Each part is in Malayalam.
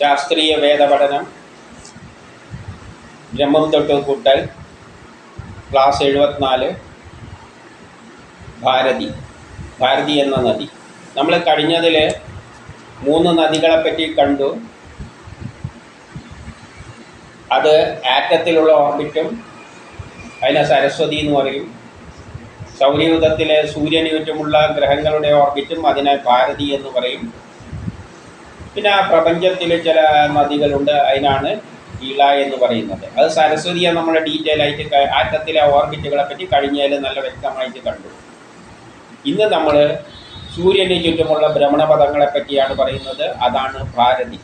ശാസ്ത്രീയ വേദപഠനം ബ്രഹ്മം തൊട്ട് കൂട്ടൽ ക്ലാസ് എഴുപത്തിനാല് ഭാരതി ഭാരതി എന്ന നദി. നമ്മൾ കഴിഞ്ഞതിൽ മൂന്ന് നദികളെ പറ്റി കണ്ടു. അത് ആറ്റത്തിലുള്ള ഓർബിറ്റും അതിനെ സരസ്വതി എന്ന് പറയും. സൗരയൂഥത്തിലെ സൂര്യന് ചുറ്റുമുള്ള ഗ്രഹങ്ങളുടെ ഓർബിറ്റും അതിനെ ഭാരതി എന്ന് പറയും. പിന്നെ ആ പ്രപഞ്ചത്തിൽ ചില നദികളുണ്ട് അതിനാണ് ഇള എന്ന് പറയുന്നത്. അത് സരസ്വതിയെ നമ്മൾ ഡീറ്റെയിൽ ആയിട്ട് ആറ്റത്തിലെ ഓർബിറ്റുകളെ പറ്റി കഴിഞ്ഞാൽ നല്ല വ്യക്തമായിട്ട് കണ്ടു. ഇന്ന് നമ്മൾ സൂര്യന് ചുറ്റുമുള്ള ഭ്രമണപഥങ്ങളെ പറ്റിയാണ് പറയുന്നത് അതാണ് ഭാരതി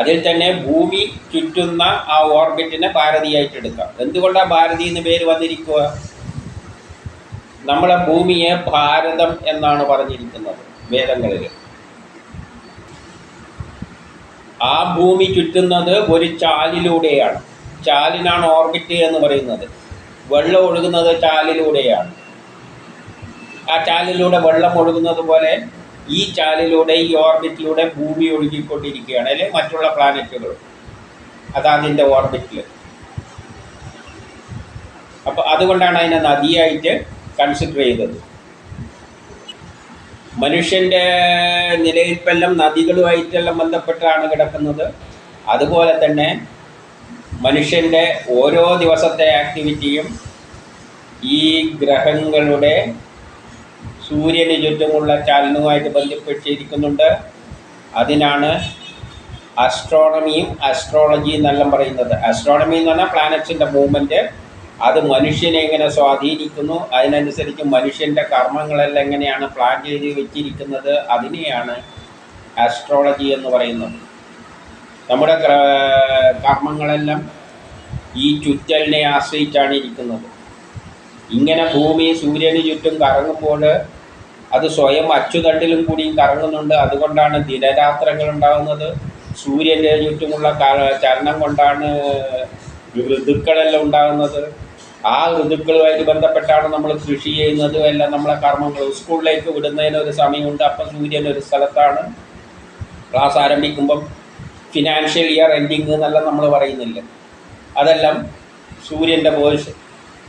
അതിൽ തന്നെ ഭൂമി ചുറ്റുന്ന ആ ഓർബിറ്റിനെ ഭാരതിയായിട്ട് എടുക്കാം. എന്തുകൊണ്ടാണ് ഭാരതി എന്ന് പേര് വന്നിരിക്കുക നമ്മളെ ഭൂമിയെ ഭാരതം എന്നാണ് പറഞ്ഞിരിക്കുന്നത് വേദങ്ങളിൽ ആ ഭൂമി ചുറ്റുന്നത് ഒരു ചാലിലൂടെയാണ്. ചാലിനാണ് ഓർബിറ്റ് എന്ന് പറയുന്നത്. വെള്ളം ഒഴുകുന്നത് ചാലിലൂടെയാണ്. ആ ചാലിലൂടെ വെള്ളം ഒഴുകുന്നത് പോലെ ഈ ചാലിലൂടെ ഈ ഓർബിറ്റിലൂടെ ഭൂമി ഒഴുകിക്കൊണ്ടിരിക്കുകയാണ് അല്ലെ? മറ്റുള്ള പ്ലാനറ്റുകൾ അതതിന്റെ ഓർബിറ്റിൽ അപ്പോൾ അതുകൊണ്ടാണ് അതിനെ നദിയായിട്ട് കൺസിഡർ ചെയ്തത്. മനുഷ്യന്റെ നിലയിൽപ്പെല്ലാം നദികളുമായിട്ടെല്ലാം ബന്ധപ്പെട്ടാണ് കിടക്കുന്നത്. അതുപോലെ തന്നെ മനുഷ്യന്റെ ഓരോ ദിവസത്തെ ആക്ടിവിറ്റിയും ഈ ഗ്രഹങ്ങളുടെ സൂര്യന് ചുറ്റുമുള്ള ചലനവുമായിട്ട് ബന്ധപ്പെട്ടിരിക്കുന്നുണ്ട് അതിനാണ് അസ്ട്രോണമിയും അസ്ട്രോളജിയും എന്നെല്ലാം പറയുന്നത്. അസ്ട്രോണമി എന്ന് പറഞ്ഞാൽ പ്ലാനറ്റ്സിന്റെ മൂവ്മെന്റ് അത് മനുഷ്യനെ എങ്ങനെ സ്വാധീനിക്കുന്നു? അതിനനുസരിച്ച് മനുഷ്യന്റെ കർമ്മങ്ങളെല്ലാം എങ്ങനെയാണ് പ്ലാൻ ചെയ്ത് വെച്ചിരിക്കുന്നത്? അതിനെയാണ് ആസ്ട്രോളജി എന്ന് പറയുന്നത്. നമ്മുടെ കർമ്മങ്ങളെല്ലാം ഈ ചുറ്റലിനെ ആശ്രയിച്ചാണ് ഇരിക്കുന്നത്. ഇങ്ങനെ ഭൂമി സൂര്യന് ചുറ്റും കറങ്ങുമ്പോൾ അത് സ്വയം അച്ചുതണ്ടിലും കൂടി കറങ്ങുന്നുണ്ട്. അതുകൊണ്ടാണ് ദിനരാത്രങ്ങൾ ഉണ്ടാകുന്നത്. സൂര്യന്റെ ചുറ്റുമുള്ള ചരണം കൊണ്ടാണ് ഋതുക്കളെല്ലാം ഉണ്ടാകുന്നത്. ആ ഋതുക്കളുമായിട്ട് ബന്ധപ്പെട്ടാണ് നമ്മൾ കൃഷി ചെയ്യുന്നത്. എല്ലാം നമ്മളെ കർമ്മങ്ങൾ. സ്കൂളിലേക്ക് വിടുന്നതിന് ഒരു സമയമുണ്ട്. അപ്പം സൂര്യൻ ഒരു സ്ഥലത്താണ്. ക്ലാസ് ആരംഭിക്കുമ്പം ഫിനാൻഷ്യൽ ഇയർ എൻഡിങ് എന്നെല്ലാം നമ്മൾ പറയുന്നില്ല. അതെല്ലാം സൂര്യന്റെ പൊസിഷൻ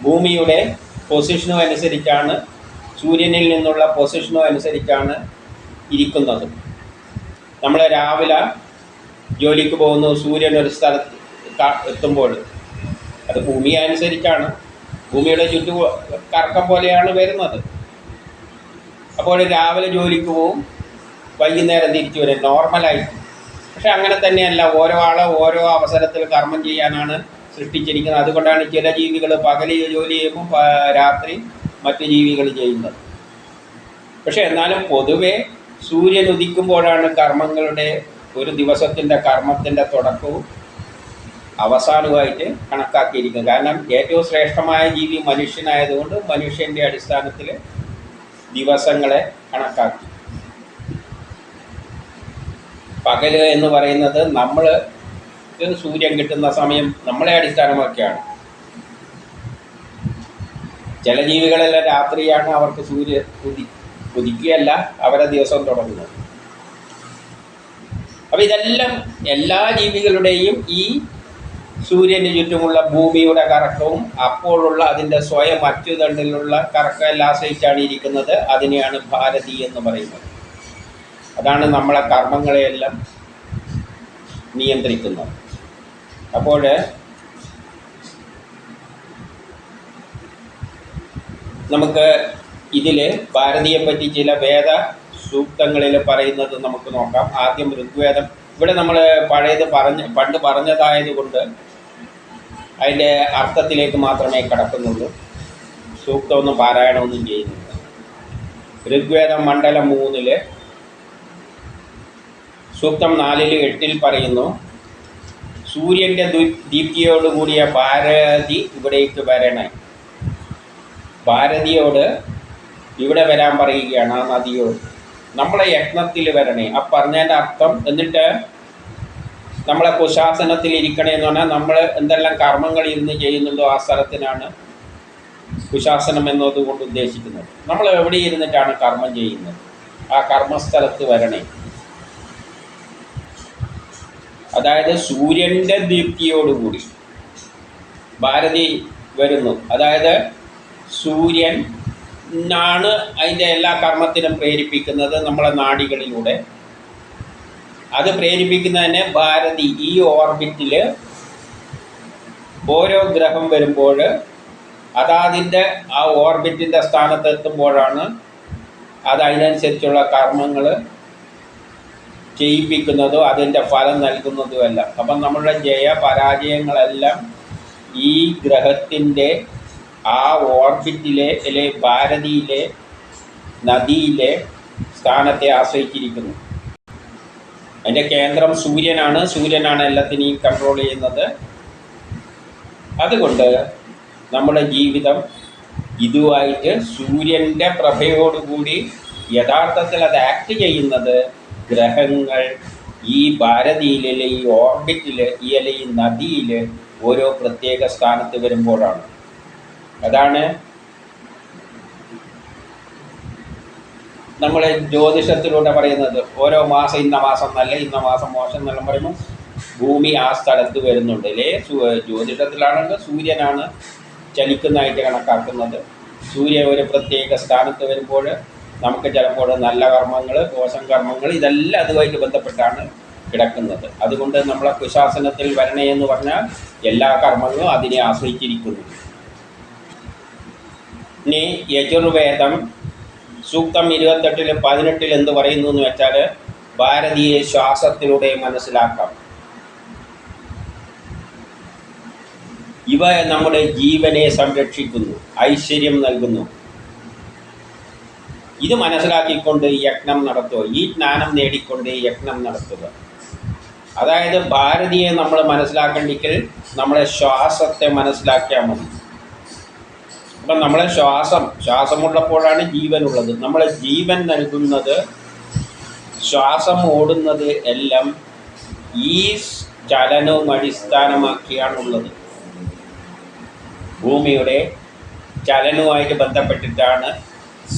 ഭൂമിയുടെ പൊസിഷനും അനുസരിച്ചാണ് സൂര്യനിൽ നിന്നുള്ള പൊസിഷനും അനുസരിച്ചാണ് ഇരിക്കുന്നത്. നമ്മൾ രാവിലെ ജോലിക്ക് പോകുന്നു. സൂര്യൻ ഒരു സ്ഥലത്ത് എത്തുമ്പോൾ. അത് ഭൂമി അനുസരിച്ചാണ്. ഭൂമിയുടെ ചുറ്റു കറക്കം പോലെയാണ് വരുന്നത്. അപ്പോൾ രാവിലെ ജോലിക്ക് പോവും വൈകുന്നേരം തിരിച്ചു വരും. നോർമലായിട്ട് പക്ഷെ അങ്ങനെ തന്നെയല്ല. ഓരോ ആളെ ഓരോ അവസരത്തിൽ കർമ്മം ചെയ്യാനാണ് സൃഷ്ടിച്ചിരിക്കുന്നത്. അതുകൊണ്ടാണ് ചില ജീവികൾ പകൽ ജോലി ചെയ്യുമ്പോൾ രാത്രി മറ്റു ജീവികൾ ചെയ്യുന്നത്. പക്ഷെ എന്നാലും പൊതുവെ സൂര്യൻ ഉദിക്കുമ്പോഴാണ് കർമ്മങ്ങളുടെ ഒരു ദിവസത്തിന്റെ കർമ്മത്തിന്റെ തുടക്കവും അവസാനവുമായിട്ട് കണക്കാക്കിയിരിക്കുന്നത് കാരണം ഏറ്റവും ശ്രേഷ്ഠമായ ജീവി മനുഷ്യനായതുകൊണ്ട് മനുഷ്യന്റെ അടിസ്ഥാനത്തിൽ ദിവസങ്ങളെ കണക്കാക്കി. പകൽ എന്ന് പറയുന്നത് നമ്മൾ സൂര്യൻ കിട്ടുന്ന സമയം നമ്മളെ അടിസ്ഥാനമാക്കിയാണ്. ചില ജീവികളെല്ലാം രാത്രിയാണ് അവർക്ക് സൂര്യ ഉദി ഉദിക്കുകയല്ല അവരെ ദിവസം തുടങ്ങുന്നത്. അപ്പം ഇതെല്ലാം എല്ലാ ജീവികളുടെയും ഈ സൂര്യന് ചുറ്റുമുള്ള ഭൂമിയുടെ കറക്കവും അപ്പോഴുള്ള അതിന്റെ സ്വയം അച്ചുതണ്ടിലുള്ള കറക്കമെല്ലാം ആശ്രയിച്ചാണ് ഇരിക്കുന്നത്. അതിനെയാണ് ഭാരതി എന്ന് പറയുന്നത്. അതാണ് നമ്മളെ കർമ്മങ്ങളെയെല്ലാം നിയന്ത്രിക്കുന്നത്. അപ്പോൾ നമുക്ക് ഇതിൽ ഭാരതിയെപ്പറ്റി ചില വേദ സൂക്തങ്ങളിൽ പറയുന്നത് നമുക്ക് നോക്കാം. ആദ്യം ഋഗ്വേദം. ഇവിടെ നമ്മൾ പഴയത് പറഞ്ഞ് പണ്ട് പറഞ്ഞതായതുകൊണ്ട് അതിന്റെ അർത്ഥത്തിലേക്ക് മാത്രമേ കടക്കുന്നുള്ളൂ. സൂക്തമൊന്നും പാരായണമൊന്നും ചെയ്യുന്നില്ല. ഋഗ്വേദം മണ്ഡലം മൂന്നിൽ സൂക്തം നാലിൽ എട്ടിൽ പറയുന്നു സൂര്യന്റെ ദീപ്തിയോടുകൂടിയ ഭാരതി ഇവിടേക്ക് വരണേ. ഭാരതിയോട് ഇവിടെ വരാൻ പറയുകയാണ് ആ നദിയോട്. നമ്മളെ യജ്ഞത്തിൽ വരണേ. ആ പറഞ്ഞതിന്റെ അർത്ഥം എന്നിട്ട് നമ്മളെ കുശാസനത്തിൽ ഇരിക്കണേ എന്ന് പറഞ്ഞാൽ നമ്മൾ എന്തെല്ലാം കർമ്മങ്ങൾ ഇരുന്ന് ചെയ്യുന്നുണ്ടോ ആ സ്ഥലത്തിനാണ് കുശാസനം എന്നതുകൊണ്ട് ഉദ്ദേശിക്കുന്നത്. നമ്മൾ എവിടെ ഇരുന്നിട്ടാണ് കർമ്മം ചെയ്യുന്നത്? ആ കർമ്മസ്ഥലത്ത് വരണേ. അതായത് സൂര്യന്റെ ദീപ്തിയോടുകൂടി ഭാരതി വരുന്നു. അതായത് സൂര്യൻ ാണ് അതിന്റെ എല്ലാ കർമ്മത്തിനും പ്രേരിപ്പിക്കുന്നത് നമ്മളെ നാടികളിലൂടെ. അത് പ്രേരിപ്പിക്കുന്നതിന് ഭാരതി ഈ ഓർബിറ്റിൽ ഓരോ ഗ്രഹം വരുമ്പോൾ അതാതിന്റെ ആ ഓർബിറ്റിന്റെ സ്ഥാനത്ത് എത്തുമ്പോഴാണ് അത് അതിനനുസരിച്ചുള്ള കർമ്മങ്ങൾ ചെയ്യിപ്പിക്കുന്നതും അതിന്റെ ഫലം നൽകുന്നതുമെല്ലാം അപ്പം നമ്മളുടെ ജയ പരാജയങ്ങളെല്ലാം ഈ ഗ്രഹത്തിന്റെ ആ ഓർബിറ്റിലെ അല്ലെ ഭാരതിയിലെ നദിയിലെ സ്ഥാനത്തെ ആശ്രയിച്ചിരിക്കുന്നു. അതിന്റെ കേന്ദ്രം സൂര്യനാണ്. സൂര്യനാണ് എല്ലാത്തിനെയും കൺട്രോൾ ചെയ്യുന്നത്. അതുകൊണ്ട് നമ്മുടെ ജീവിതം ഇതുമായിട്ട് സൂര്യന്റെ പ്രഭയോടുകൂടി യഥാർത്ഥത്തിൽ അത് ആക്ട് ചെയ്യുന്നത് ഗ്രഹങ്ങൾ ഈ ഭാരതിയിൽ ഈ ഓർബിറ്റിൽ ഈ അല്ലെ ഈ നദിയിൽ ഓരോ പ്രത്യേക സ്ഥാനത്ത് വരുമ്പോഴാണ്. അതാണ് നമ്മൾ ജ്യോതിഷത്തിലൂടെ പറയുന്നത് ഓരോ മാസം ഇന്ന മാസം നല്ല ഇന്ന മാസം മോശം എന്നെല്ലാം പറയുമ്പോൾ ഭൂമി ആ സ്ഥലത്ത് വരുന്നുണ്ട്. അല്ലേ? ജ്യോതിഷത്തിലാണെങ്കിൽ സൂര്യനാണ് ചലിക്കുന്നതായിട്ട് കണക്കാക്കുന്നത്. സൂര്യൻ ഒരു പ്രത്യേക സ്ഥാനത്ത് വരുമ്പോൾ നമുക്ക് ചിലപ്പോൾ നല്ല കർമ്മങ്ങൾ ദോഷം കർമ്മങ്ങൾ ഇതെല്ലാം അതുമായിട്ട് ബന്ധപ്പെട്ടാണ് കിടക്കുന്നത്. അതുകൊണ്ട് നമ്മളെ കുശാസനത്തിൽ വരണേ എന്ന് പറഞ്ഞാൽ എല്ലാ കർമ്മങ്ങളും അതിനെ ആശ്രയിച്ചിരിക്കുന്നു. ഇനി യജുർവേദം സൂക്തം ഇരുപത്തെട്ടിൽ പതിനെട്ടിൽ എന്ത് പറയുന്നു എന്ന് വെച്ചാൽ ഭാരതീയ ശ്വാസത്തിലൂടെ മനസ്സിലാക്കാം. ഇവ നമ്മുടെ ജീവനെ സംരക്ഷിക്കുന്നു ഐശ്വര്യം നൽകുന്നു. ഇത് മനസ്സിലാക്കിക്കൊണ്ട് യജ്ഞം നടത്തുക ഈ ജ്ഞാനം നേടിക്കൊണ്ട് യജ്ഞം നടത്തുക. അതായത് ഭാരതീയെ നമ്മൾ മനസ്സിലാക്കണ്ടെങ്കിൽ നമ്മളെ ശ്വാസത്തെ മനസ്സിലാക്കിയാൽ മതി. അപ്പം നമ്മളെ ശ്വാസം ശ്വാസമുള്ളപ്പോഴാണ് ജീവനുള്ളത്. നമ്മളെ ജീവൻ നൽകുന്നത് ശ്വാസം ഓടുന്നത് എല്ലാം ഈ ചലനവും അടിസ്ഥാനമാക്കിയാണുള്ളത്. ഭൂമിയുടെ ചലനവുമായിട്ട് ബന്ധപ്പെട്ടിട്ടാണ്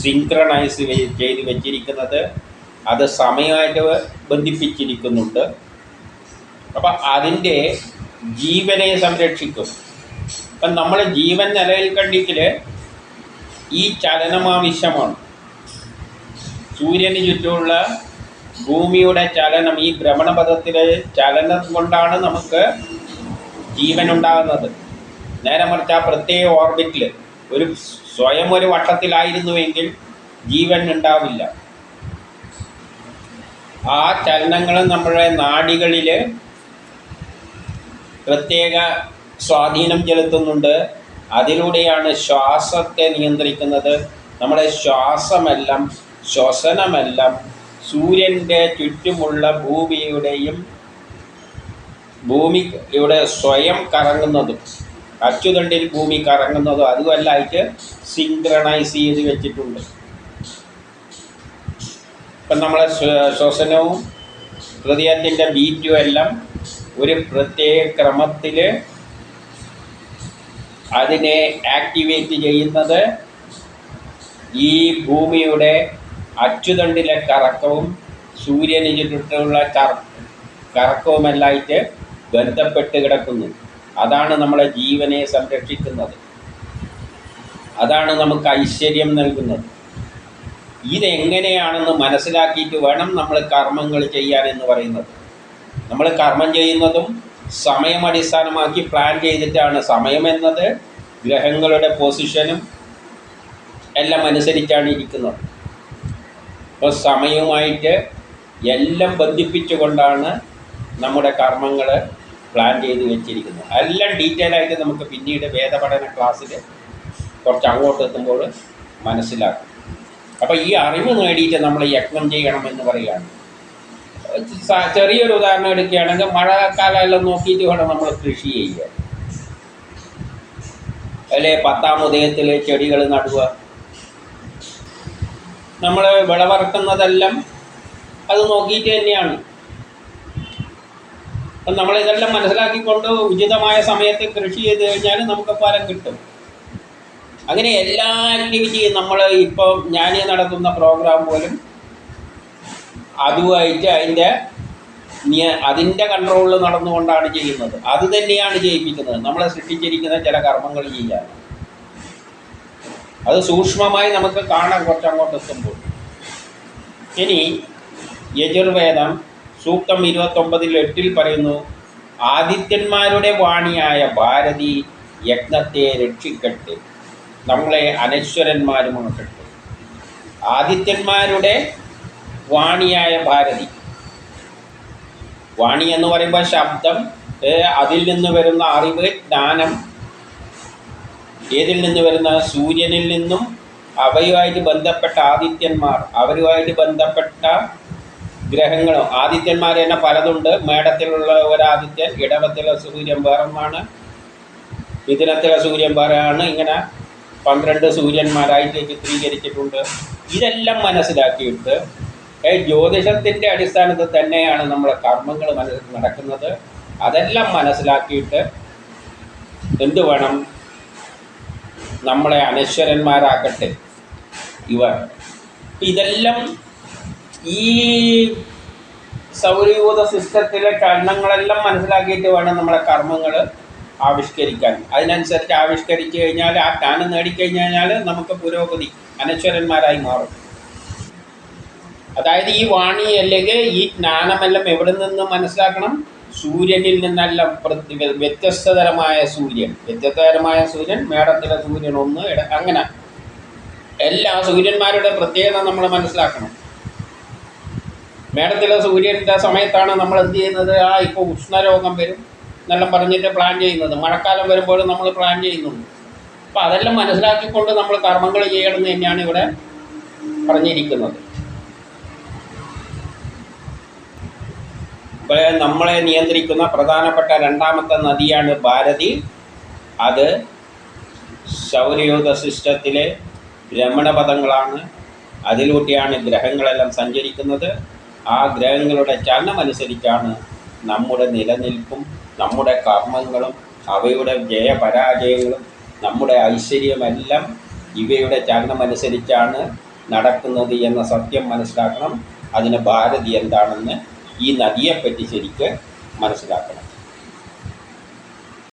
സിങ്ക്രണൈസ് ചെയ്ത് വെച്ചിരിക്കുന്നത്. അത് സമയമായിട്ട് ബന്ധിപ്പിച്ചിരിക്കുന്നുണ്ട്. അപ്പം അതിന്റെ ജീവനെ സംരക്ഷിക്കും. അപ്പം നമ്മൾ ജീവൻ നിലയിൽ കണ്ടിട്ടിൽ ഈ ചലനം ആവശ്യമാണ് സൂര്യന് ചുറ്റുമുള്ള ഭൂമിയുടെ ചലനം ഈ ഭ്രമണപഥത്തിലെ ചലനം കൊണ്ടാണ് നമുക്ക് ജീവൻ ഉണ്ടാകുന്നത് നേരെ മറിച്ച് ആ പ്രത്യേക ഓർബിറ്റിൽ ഒരു സ്വയം ഒരു വട്ടത്തിലായിരുന്നുവെങ്കിൽ ജീവൻ ഉണ്ടാവില്ല. ആ ചലനങ്ങൾ നമ്മുടെ നാടികളിൽ പ്രത്യേക സ്വാധീനം ചെലുത്തുന്നുണ്ട്. അതിലൂടെയാണ് ശ്വാസത്തെ നിയന്ത്രിക്കുന്നത്. നമ്മുടെ ശ്വാസമെല്ലാം ശ്വസനമെല്ലാം സൂര്യന്റെ ചുറ്റുമുള്ള ഭൂമിയുടെയും ഭൂമി ഇവിടെ സ്വയം കറങ്ങുന്നതും അച്ചുതണ്ടിൽ ഭൂമി കറങ്ങുന്നതും അതുമല്ലായിട്ട് സിങ്ക്രണൈസ് ചെയ്ത് വെച്ചിട്ടുണ്ട്. ഇപ്പം നമ്മളെ ശ്വ- ശ്വസനവും ഹൃദയത്തിന്റെ ബീറ്റും എല്ലാം ഒരു പ്രത്യേക ക്രമത്തിൽ അതിനെ ആക്ടിവേറ്റ് ചെയ്യുന്നത് ഈ ഭൂമിയുടെ അച്ചുതണ്ടിലെ കറക്കവും സൂര്യന് ചുറ്റുള്ള കറ കറക്കവുമെല്ലായിട്ട് ബന്ധപ്പെട്ട് കിടക്കുന്നു. അതാണ് നമ്മളെ ജീവനെ സംരക്ഷിക്കുന്നത്. അതാണ് നമുക്ക് ഐശ്വര്യം നൽകുന്നത്. ഇതെങ്ങനെയാണെന്ന് മനസ്സിലാക്കിയിട്ട് വേണം നമ്മൾ കർമ്മങ്ങൾ ചെയ്യാൻ എന്ന് പറയുന്നത്. നമ്മൾ കർമ്മം ചെയ്യുന്നതും സമയം അടിസ്ഥാനമാക്കി പ്ലാൻ ചെയ്തിട്ടാണ്. സമയം എന്നത് ഗ്രഹങ്ങളുടെ പൊസിഷനും എല്ലാം അനുസരിച്ചാണ് ഇരിക്കുന്നത്. അപ്പോൾ സമയവുമായിട്ട് എല്ലാം ബന്ധിപ്പിച്ചുകൊണ്ടാണ് നമ്മുടെ കർമ്മങ്ങൾ പ്ലാൻ ചെയ്ത് വെച്ചിരിക്കുന്നത്. എല്ലാം ഡീറ്റെയിൽ ആയിട്ട് നമുക്ക് പിന്നീട് വേദപഠന ക്ലാസ്സിൽ കുറച്ച് അങ്ങോട്ട് എത്തുമ്പോൾ മനസ്സിലാക്കും. അപ്പോൾ ഈ അറിവ് നേടിയിട്ട് നമ്മൾ യജ്ഞം ചെയ്യണമെന്ന് പറയുകയാണ്. ചെറിയൊരു ഉദാഹരണം എടുക്കുകയാണെങ്കിൽ മഴക്കാലമെല്ലാം നോക്കിയിട്ട് വേണം നമ്മൾ കൃഷി ചെയ്യുക. അല്ലെ? പത്താം ഉദയത്തിൽ ചെടികൾ നടുക. നമ്മൾ വിളവറക്കുന്നതെല്ലാം അത് നോക്കിയിട്ട് തന്നെയാണ്. അപ്പം നമ്മളിതെല്ലാം മനസ്സിലാക്കിക്കൊണ്ട് ഉചിതമായ സമയത്ത് കൃഷി ചെയ്ത് കഴിഞ്ഞാൽ നമുക്ക് ഫലം കിട്ടും. അങ്ങനെ എല്ലാ ആക്ടിവിറ്റിയും നമ്മൾ ഇപ്പോൾ ഞാൻ നടത്തുന്ന പ്രോഗ്രാം പോലും അതുമായിട്ട് അതിന്റെ അതിന്റെ കൺട്രോളിൽ നടന്നുകൊണ്ടാണ് ചെയ്യുന്നത്. അത് തന്നെയാണ് ചെയ്യിപ്പിക്കുന്നത്. നമ്മളെ സൃഷ്ടിച്ചിരിക്കുന്ന ചില കർമ്മങ്ങൾ ചെയ്യാൻ. അത് സൂക്ഷ്മമായി നമുക്ക് കാണാൻ കുറച്ചങ്ങോട്ട് എത്തുമ്പോൾ. ഇനി യജുർവേദം സൂക്തം ഇരുപത്തൊമ്പതിൽ എട്ടിൽ പറയുന്നു ആദിത്യന്മാരുടെ വാണിയായ ഭാരതി യജ്ഞത്തെ രക്ഷിക്കട്ടെ. നമ്മളെ അനശ്വരന്മാരുമാക്കട്ടെ ആദിത്യന്മാരുടെ വാണിയായ ഭാരതി. വാണി എന്ന് പറയുമ്പോൾ ശബ്ദം അതിൽ നിന്ന് വരുന്ന അറിവ് ജ്ഞാനം. ഏതിൽ നിന്ന് വരുന്ന? സൂര്യനിൽ നിന്നും അവയുമായിട്ട് ബന്ധപ്പെട്ട ആദിത്യന്മാർ അവരുമായിട്ട് ബന്ധപ്പെട്ട ഗ്രഹങ്ങളും. ആദിത്യന്മാർ തന്നെ പലതുണ്ട്. മേടത്തിലുള്ള ഒരാദിത്യൻ ഇടവത്തിലെ സൂര്യൻ വേറൊന്നാണ് മിഥുനത്തിലെ സൂര്യൻ വേറെയാണ്. ഇങ്ങനെ പന്ത്രണ്ട് സൂര്യന്മാരായിട്ട് ചിത്രീകരിച്ചിട്ടുണ്ട്. ഇതെല്ലാം മനസ്സിലാക്കിയിട്ട് ജ്യോതിഷത്തിന്റെ അടിസ്ഥാനത്തിൽ തന്നെയാണ് നമ്മുടെ കർമ്മങ്ങൾ മനസ്സിൽ നടക്കുന്നത്. അതെല്ലാം മനസ്സിലാക്കിയിട്ട് എന്തു വേണം? നമ്മളെ അനശ്വരന്മാരാക്കട്ടെ. ഇവർ. ഇതെല്ലാം ഈ സൗരയൂത സിസ്റ്റത്തിലെ കണ്ണങ്ങളെല്ലാം മനസ്സിലാക്കിയിട്ട് വേണം നമ്മളെ കർമ്മങ്ങൾ ആവിഷ്കരിക്കാൻ. അതിനനുസരിച്ച് ആവിഷ്കരിച്ചു കഴിഞ്ഞാൽ ആ ജ്ഞാനം നേടിക്കഴിഞ്ഞ് കഴിഞ്ഞാൽ നമുക്ക് പുരോഗതി അനശ്വരന്മാരായി മാറും. അതായത് ഈ വാണി അല്ലെങ്കിൽ ഈ ജ്ഞാനമെല്ലാം എവിടെ നിന്ന് മനസ്സിലാക്കണം? സൂര്യനിൽ നിന്നല്ല വ്യത്യസ്തതരമായ സൂര്യൻ. വ്യത്യസ്തതരമായ സൂര്യൻ മേടത്തിലെ സൂര്യൻ ഒന്ന് അങ്ങനെ. എല്ലാ സൂര്യന്മാരുടെ പ്രത്യേകത നമ്മൾ മനസ്സിലാക്കണം. മേടത്തിലെ സൂര്യന്റെ സമയത്താണ് നമ്മൾ എന്ത് ചെയ്യുന്നത്? ആ ഇപ്പോൾ ഉഷ്ണരോഗം വരും എന്നെല്ലാം പറഞ്ഞിട്ട് പ്ലാൻ ചെയ്യുന്നത്. മഴക്കാലം വരുമ്പോൾ നമ്മൾ പ്ലാൻ ചെയ്യുന്നുണ്ട്. അപ്പോൾ അതെല്ലാം മനസ്സിലാക്കിക്കൊണ്ട് നമ്മൾ കർമ്മങ്ങൾ ചെയ്യണമെന്ന് തന്നെയാണ് ഇവിടെ പറഞ്ഞിരിക്കുന്നത്. നമ്മളെ നിയന്ത്രിക്കുന്ന പ്രധാനപ്പെട്ട രണ്ടാമത്തെ നദിയാണ് ഭാരതി. അത് സൗരയൂഥ സിസ്റ്റത്തിലെ ഭ്രമണപഥങ്ങളാണ് അതിലൂടെയാണ് ഗ്രഹങ്ങളെല്ലാം സഞ്ചരിക്കുന്നത്. ആ ഗ്രഹങ്ങളുടെ ചലനമനുസരിച്ചാണ് നമ്മുടെ നിലനിൽപ്പും നമ്മുടെ കർമ്മങ്ങളും അവയുടെ ജയപരാജയങ്ങളും നമ്മുടെ ഐശ്വര്യമെല്ലാം ഇവയുടെ ചലനമനുസരിച്ചാണ് നടക്കുന്നത് എന്ന സത്യം മനസ്സിലാക്കണം. അതിന് ഭാരതി എന്താണെന്ന് ഈ നദിയെപ്പറ്റി ശരിക്ക് മനസ്സിലാക്കണം.